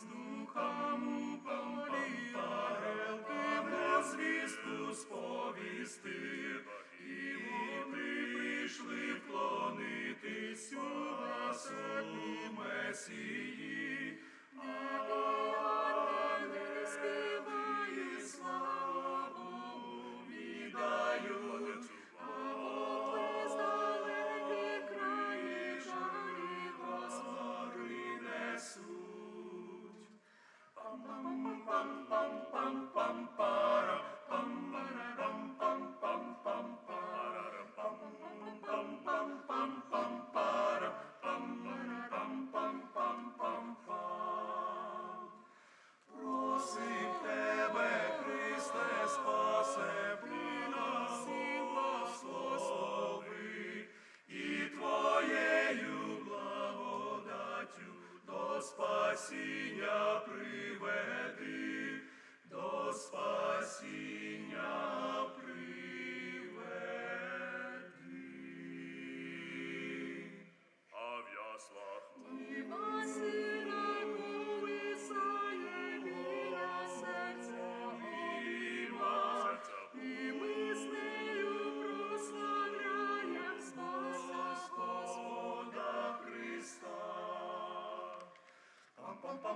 Слухам у полі арелки звісту сповісти, і вони прийшли вклонитись у вас у Месії. спасіння приведи до спасіння. pom pom.